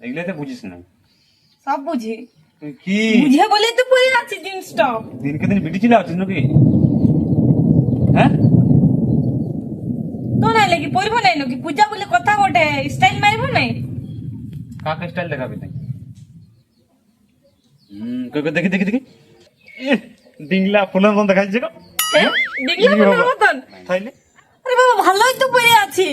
এগুলো তো বুঝিস না। সব বুঝি। কি? বুঝে বলে তো পরে আছি জিন্সটা। দিনকে দিন বিটি ছিল আছিস নাকি? হ্যাঁ? তো নাই লাগি পরবো নাই নাকি? পূজা বলে কথা গোটে স্টাইল মারিব নাই? কাকে স্টাইল দেখাবি তাই? হুম কই দেখি দেখি দেখি। ডিংলা ফুলের মতন দেখাচ্ছে গো। হ্যাঁ? কি মতন? তাইলে? আরে বাবা, ভালোই তো পরে আছি।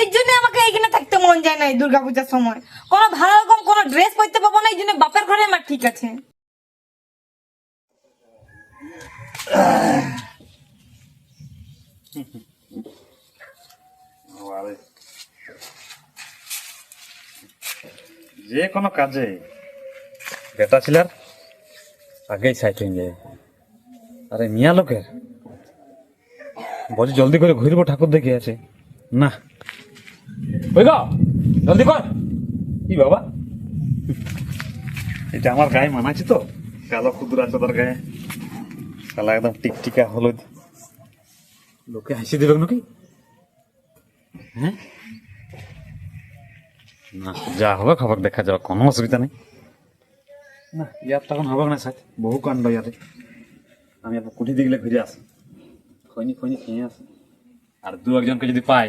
এই জন্য আমাকে এখানে থাকতে মন যায় না এই দুর্গা পূজার সময়। কোনো ভালো রকম কোনো ড্রেস পরতে পাবো না, এই জন্য বাপের ঘরে আমার ঠিক আছে। যে কোনো কাজে বেটা ছিলার আগেই হয়ে যায় আরে মিয়া লোকের। বলছি, জলদি করে ঘুরবো, ঠাকুর দেখে আছে। না ওই গো, জলদি কর। কি বাবা? এটা আমার গায়ে মানাচ্ছে তো, কালো খুদুর আছে তোর গায়ে। কালা একদম টিকটিকা হলুদ। লোকে হাসি দেবে নাকি? হ্যাঁ? না, যা হবে খবর দেখা যাবে কোনো অসুবিধা নেই। না ইয়ার তখন হবে না, সাথে। বহু কাণ্ড ইয়াতে আমি আপনার কুঠি দিগলে ঘুরে আসি। খৈনি খৈনি খেয়ে আসি। আর দু একজনকে যদি পাই,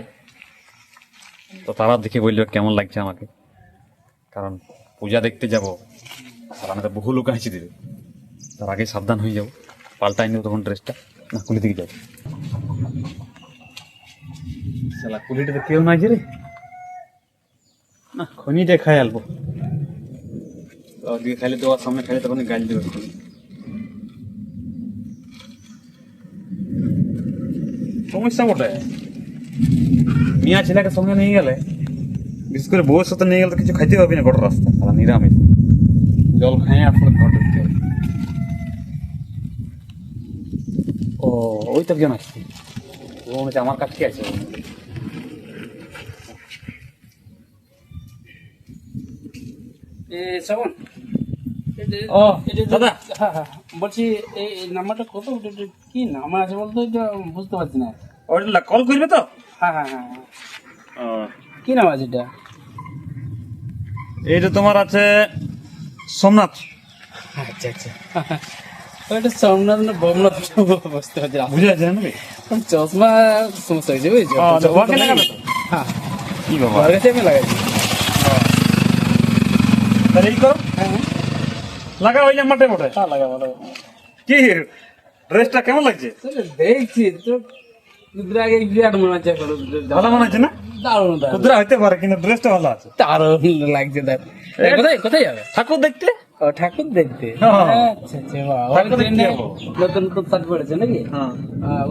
তো তারা দেখে বলল, কেমন লাগছে আমাকে? কারণ পূজা দেখতে যাব, আর আমি তো বহু লোক হাসি দেবে তার আগে সাবধান হয়ে যাব পাল্টাই নেব তখন ড্রেসটা, না কুলি দিকে যাব কুলিটা তো কেউ নাই রে। না, খনিটা খাই আলবো। ওদিকে খাইলে দেওয়ার সামনে খাইলে তখন গাল দেবে। খনি সমস্যা বটে? মিয়া ছেলেকে সঙ্গে নিয়ে গেলে? বিশেষ করে বউয়ের সাথে নিয়ে গেলে তো কিছু খাইতে পারবি না গোটা রাস্তা সারা নিরামিষ। জল খাই আসলে ঘর ঢুকতে হবে। ও ওই তো একজন আসছে ও মনে হচ্ছে আমার কাছে আছে? এ শ্রাবণ। ও দাদা। হ্যাঁ হ্যাঁ। বলছি এই নাম্বারটা কত? কি নাম আছে বলতো? এটা বুঝতে পারছি না। ওটা কল করবে তো? হ্যাঁ হ্যাঁ হ্যাঁ হ্যাঁ। কি নাম আছে এটা? এইটা তোমার আছে সোমনাথ। আচ্ছা আচ্ছা। ওইটা সোমনাথ না বোমনাথ বুঝতে পারছি না। বুঝে আছে নাকি? চশমা সমস্যা হয়েছে বুঝছ? ওকে লাগাবে তো? হ্যাঁ। কি বাবা আমি লাগাইছি। তাহলে এই করো। হ্যাঁ হ্যাঁ। লাগা ওই নাম্বারটা বটে। হ্যাঁ লাগাবো কি ড্রেসটা কেমন লাগছে? দেখছি তো আগে বিরাট মনে হচ্ছে ভালো মনে হচ্ছে না? দারুণ হইতে পারে কিন্তু ড্রেসটা ভালো আছে। দারুণ লাগছে দেখ কোথায় কোথায় যাবে? ঠাকুর দেখতে? ও ঠাকুর দেখতে। আচ্ছা আচ্ছা যাব। নতুন পড়েছে নাকি? হ্যাঁ।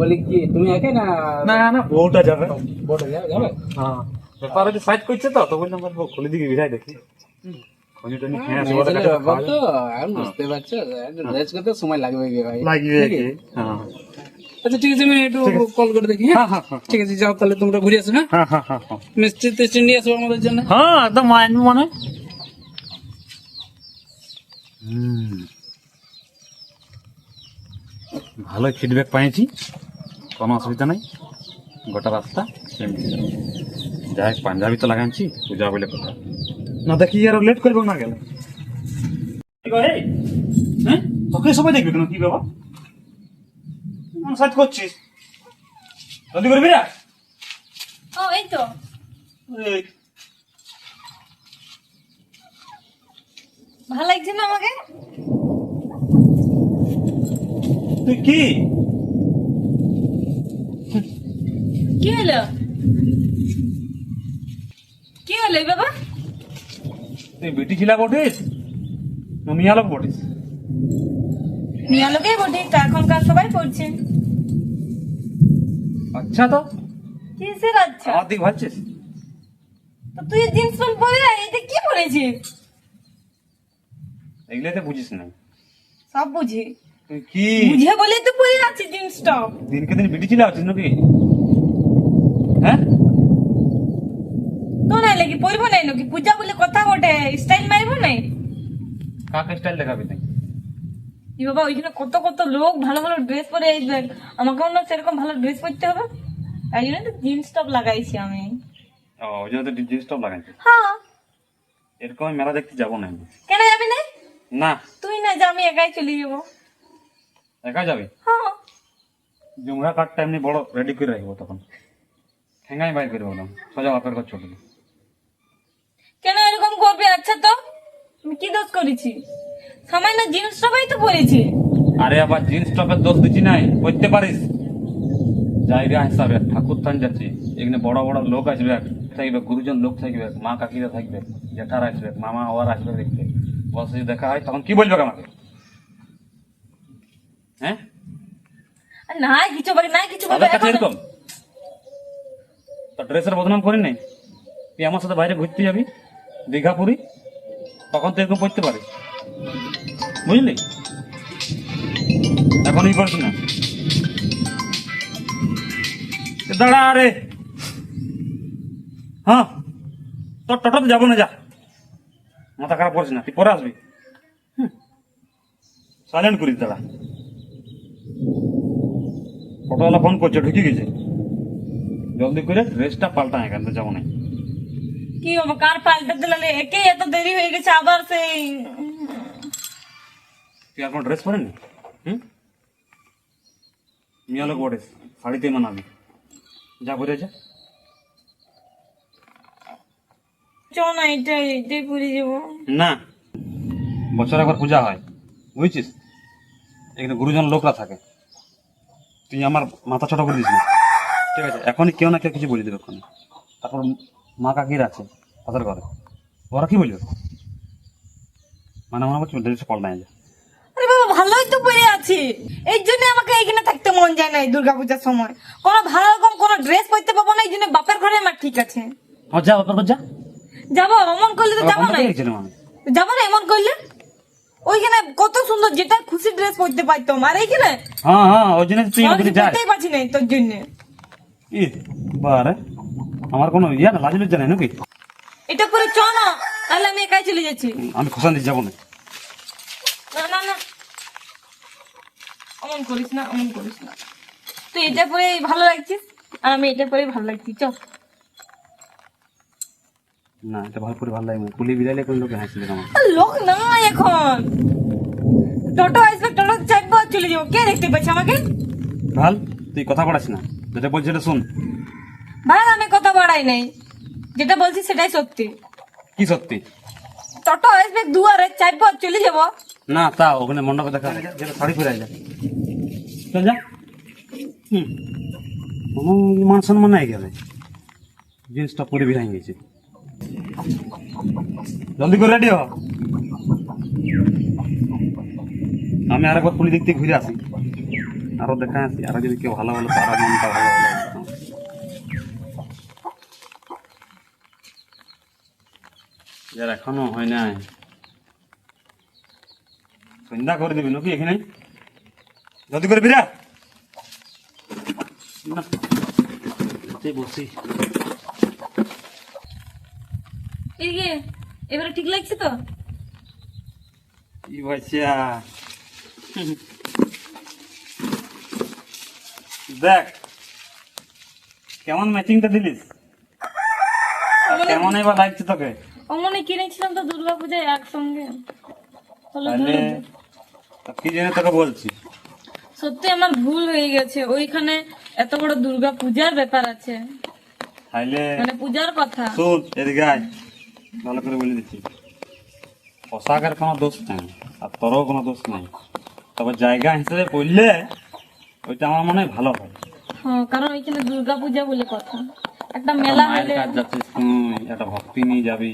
বলি কি তুমি একাই না? না না বউটা যাবে। বড় যাবে যাবে? হ্যাঁ। ব্যাপার হচ্ছে সাইড করছে তো তো বললাম খুলে দিকে বিরাই দেখি। সময় লাগবে? কি হ্যাঁ। আচ্ছা ঠিক আছে আমি একটু কল করে দেখি হ্যাঁ? হ্যাঁ, হ্যাঁ। ঠিক আছে যাও তাহলে তোমরা ঘুরে আসো হ্যাঁ হ্যাঁ হ্যাঁ হ্যাঁ হ্যাঁ। মিষ্টি টেস্টি নিয়ে আসো আমাদের জন্য। হ্যাঁ একদম মাইন্ড মনে। ভালোই ফিডব্যাক পাইছি। কোনো অসুবিধা নাই। গোটা রাস্তা যাই পাঞ্জাবি তো লাগাচ্ছি পূজা বলে কথা। না দেখি আর লেট করব না গেলে। হ্যাঁ? তোকে সময় দেখবে কেন? কি বাবা সাজ করছিস? জলদি করবি না? ও এই তো। এই, ভালো লাগছে না আমাকে? তুই কি? কি হলো? কি হলো এই বাবা তুই বেটি ছিলা বটিস? না মিয়া লোক বটিস? নিয়া লোকেই বটে তা এখনকার সবাই পড়ছে। আচ্ছা তো। কিসের আচ্ছা? আমার দিক ভাবছিস? তো তুই জিন্স প্যান্ট পরে এটা কি পরেছিস এগুলো তো বুঝিস না। সব বুঝি। তুই কি? বুঝে বলে তো পরে আছি জিন্সটা দিনকে দিন বিটি ছিলা আছিস নাকি? হ্যাঁ? পরবো নাই নাকি? পূজা বলে কথা গোটে স্টাইল মারিব নাই? কাকে স্টাইল দেখাবি তাই? ই বাবা ওইখানে কত কত লোক ভালো ভালো ড্রেস পরে আসবেন। আমাকেও না সেরকম ভালো ড্রেস পরতে হবে? তাই জন্য তো জিন্স টপ লাগাইছি আমি। ও ওই জন্য তো জিনিস টপ লাগাইছিস হ্যাঁ। এরকম মেলা দেখতে যাব না। কেন যাবি না? না। তুই না যা আমি একাই চলে যাব। একা যাবে? হ্যাঁ। জুমরা কাঠটা এমনি বড় রেডি করে রাখব তখন। ঠেঙ্গাই বাইর করে বললাম সোজা বাপের ঘর ছোট করবি আচ্ছা তো আমি কি দোষ করেছি? সামান্য জিন্স সবাই তো পরেছি। আরে আবার জিন্স টপের দোষ দিচ্ছি নাই করতে পারিস? জায়গা হিসাবে ঠাকুর থান যাচ্ছি। এখানে বড় বড় লোক আসবে থাকবে গুরুজন লোক থাকবে মা কাকিরা থাকবে জেঠারা আসবে মামা ওর আসবে দেখতে। বসে দেখা হয় তখন কি বলবে আমাকে? হ্যাঁ? না কিছু বলি না কিছু এরকম? তো ড্রেসের বদনাম করি নাই তুই আমার সাথে বাইরে ঘুরতে যাবি? দীঘা পুরী তখন তো এরকম পড়তে পারিস বুঝলি? এখন ই করছ না দাঁড়া আরে হ্যাঁ তোর টোটোতে যাব না, যা। মাথা খারাপ করছিস না, তুই পরে আসবি। সাইলেন্ট করিস, দাঁড়া। টোটোওয়ালা ফোন করছে, ঢুকে গেছে। জলদি করে ড্রেসটা পাল্টা এখান থেকে, যাব না। কি হবে কার পাল্টে দিলে একে এত দেরি হয়ে গেছে আবার সেই। তুই আর কোনো ড্রেস পরেনি হুম? মিয়া লোক শাড়িতে মানাবি। যা পরে যা। চ না এটাই এটাই পরে যাব। না। বছর একবার পূজা হয় বুঝছিস? এখানে গুরুজন লোকরা থাকে। তুই আমার মাথা ছোট করে দিস ঠিক আছে এখনই কেউ না কেউ কিছু বলে দেবে তারপর মা কাকির আছে তাদের ঘরে। ওরা কি বলবে? মানে মনে করছি ড্রেস পাল্টায় যা আরে বাবা ভালোই তো পরে আছি। এই জন্য আমাকে এখানে থাকতে মন যায় না এই দুর্গাপূজার সময়। কোনো ভালো রকম কোনো ড্রেস পরতে পাবো না এই জন্য বাপের ঘরে আমার ঠিক আছে। ও যা ব্যাপার যা। যাব এমন করলে তো যাব না। যাব না এমন করলে? ওইখানে কত সুন্দর যেটা খুশি ড্রেস পরতে পারতাম। আর এইখানে? হ্যাঁ হ্যাঁ ওই জন্য তুই পরতেই পারছি না তোর জন্য। ই বারে আমার কোনো ইয়া না লাজ লজ্জা নাই নাকি? এটা পরে চ না তাহলে আমি একাই চলে যাচ্ছি। আমি খোসান দিয়ে যাব না। না না না। অমন করিস না অমন করিস না। তুই এটা পরে ভালো লাগছিস আর আমি এটা পরে ভালো লাগছি চ। না এটা ভালো করে ভালো লাগে না। পুলি বিড়ালে কোন লোকে হাসিলে আমার লোক না এখন। টোটো আসবে টোটো আর চলে যাব। কে দেখতে পাচ্ছে আমাকে? ভালো তুই কথা পড়াস না। যেটা বলছি এটা শুন। ভাই আমি বাড়াই নাই। যেটা বলছি সেটাই সত্যি। কি সত্যি? টোটো আসবে দুয়ারে আর চলে যাব। না তা ওখানে মণ্ডপে দেখা যেটা শাড়ি পরে যা চল যা। হুম। মান সম্মান নাই গেলে জিনিসটা পরে বিরাই গেছে। জলদি করে রেডি হ। আমি আরেকবার পুলি থেকে ঘুরে আসি। আরও দেখা আসি। আরও যদি কেউ ভালো ভালো তারা মনটা ভালো ভালো যার এখনও হয় নাই। সন্ধ্যা করে দিবি নাকি এখানে? জলদি করে বিরা। এই বসি এবারে ঠিক লাগছে তো? কি বাচ্চা দেখ কেমন ম্যাচিংটা দিলিস? কেমন এবার লাগছে তোকে? অমনে কিনেছিলাম তো দুর্গা পূজায় একসঙ্গে? তাহলে। তা কি জন্য তোকে বলছি? সত্যি আমার ভুল হয়ে গেছে। ওইখানে এত বড় দুর্গা পূজার ব্যাপার আছে। তাইলে মানে পূজার কথা। শুন এদিকে আয়। ভালো করে বলে দিচ্ছি। পোশাকের কোনো দোষ নাই আর তোরও কোনো দোষ নাই। তবে জায়গা হিসেবে পড়লে ওইটা আমার মনে হয় ভালো হয়। হ্যাঁ কারণ ওইখানে দুর্গা পূজা বলে কথা। একটা মেলা হলে কাজ যাচ্ছিস তুই একটা ভক্তি নিয়ে যাবি।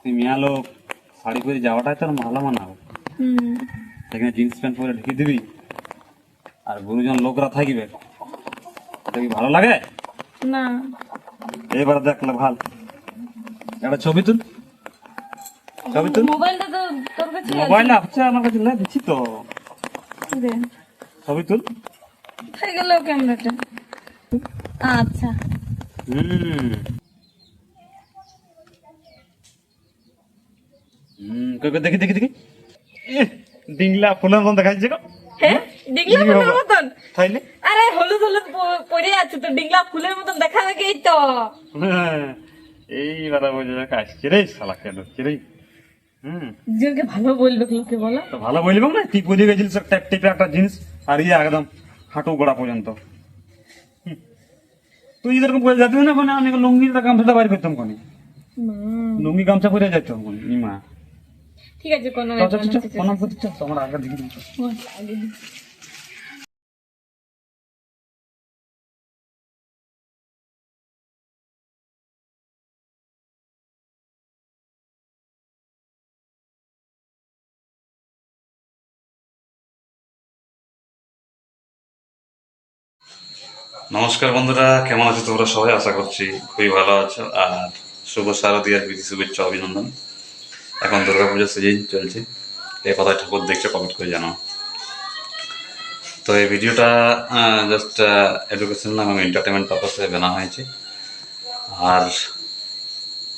তুই মিয়া লোক শাড়ি পরে যাওয়াটাই তোর ভালো মানাবে। সেখানে জিন্স প্যান্ট পরে ঢেকে দিবি আর গুরুজন লোকরা থাকবে। এটা কি ভালো লাগে? না। এবার দেখলে ভালো। একটা ছবি তুল। ছবি তুল। মোবাইলটা তো তোর কাছে আছে। মোবাইল আছে আমার কাছে লে দিচ্ছি তো। দে। ছবি তুল। হয়ে গেল ক্যামেরাটা। আচ্ছা। হুম। হুম। কই কই দেখি দেখি। দেখি ডিংলা ফুলের মতো দেখাচ্ছে গো। হ্যাঁ ডিংলা ফুলের মতন? তাইলে আরে হলুদ হলুদ পরে আছে তো ডিংলা ফুলের মতন দেখা তো। হ্যাঁ, আসছে রে শালা কেন রে? হুম। দুজনকে ভালো বলবে লোকে বলো। তো ভালো বলব না তুই পুজো গেছিলিস একটা টিপে একটা জিনিস আর ইয়ে একদম হাঁটু গোড়া পর্যন্ত। তুই এরকম করে যাবি না মানে আমি লুঙ্গি গামছাটা বাইর করতাম কোনে? লুঙ্গি গামছা পরে যাইতাম কোনে? মা। ঠিক আছে কোনো কোনো তোমার আগে দিকে দিকে নমস্কার বন্ধুরা, কেমন আছো তোমরা সবাই? আশা করছি খুবই ভালো আছো। আর শুভ শারদীয়ার বিধি শুভেচ্ছা অভিনন্দন। এখন দুর্গাপূজার সিজন চলছে। এই কথায় ঠাকুর দেখছ কমেন্ট করে জানাও। তো এই ভিডিওটা জাস্ট এডুকেশনাল এবং এন্টারটেনমেন্ট পারপাসে বানা হয়েছে। আর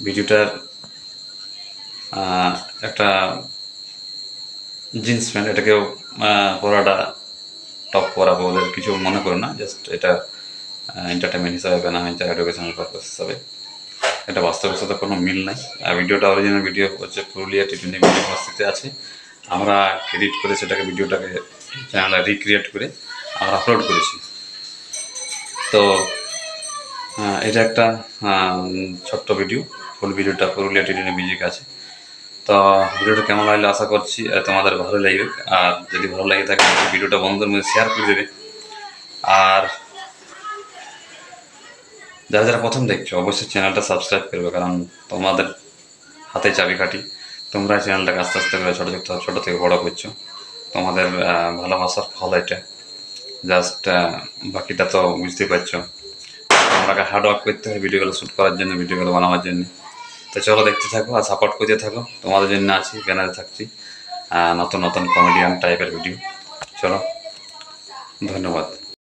ভিডিওটার একটা জিন্স প্যান্ট, এটাকেও পরাটা টপ করা ওদের কিছু মনে করো না জাস্ট এটা এন্টারটেনমেন্ট হিসাবে বানা হয়েছে এডুকেশনাল পারপাস হিসাবে। এটা বাস্তবের সাথে কোনো মিল নাই। আর ভিডিওটা অরিজিনাল ভিডিও হচ্ছে পুরুলিয়া টি টোয়েন্টি ইউনিভার্সিটিতে আছে। আমরা এডিট করে সেটাকে ভিডিওটাকে চ্যানেলে রিক্রিয়েট করে আমরা আপলোড করেছি। তো এটা একটা ছোট্ট ভিডিও ফুল ভিডিওটা পুরুলিয়া টি টোয়েন্টি মিউজিক আছে। তো ভিডিওটা কেমন লাগলে আশা করছি তোমাদের ভালো লাগবে। আর যদি ভালো লাগে থাকে ভিডিওটা বন্ধুদের মধ্যে শেয়ার করে দেবে। আর যারা যারা প্রথম দেখছ, অবশ্যই চ্যানেলটা সাবস্ক্রাইব করবে, কারণ তোমাদের হাতে চাবিকাঠি তোমরা চ্যানেলটাকে আস্তে আস্তে করে ছোটো ছোটো ছোটো থেকে বড় করছ। তোমাদের ভালোবাসার ফল এটা। জাস্ট বাকিটা তো বুঝতেই পারছ। আমাকে হার্ড ওয়ার্ক করতে হয় ভিডিওগুলো শ্যুট করার জন্য, ভিডিওগুলো বানাবার জন্য। তো চলো দেখতে থাকো আর সাপোর্ট করতে থাকো। তোমাদের জন্য আছি ব্যানারে থাকছি। নতুন নতুন কমেডিয়ান টাইপের ভিডিও চলো, ধন্যবাদ।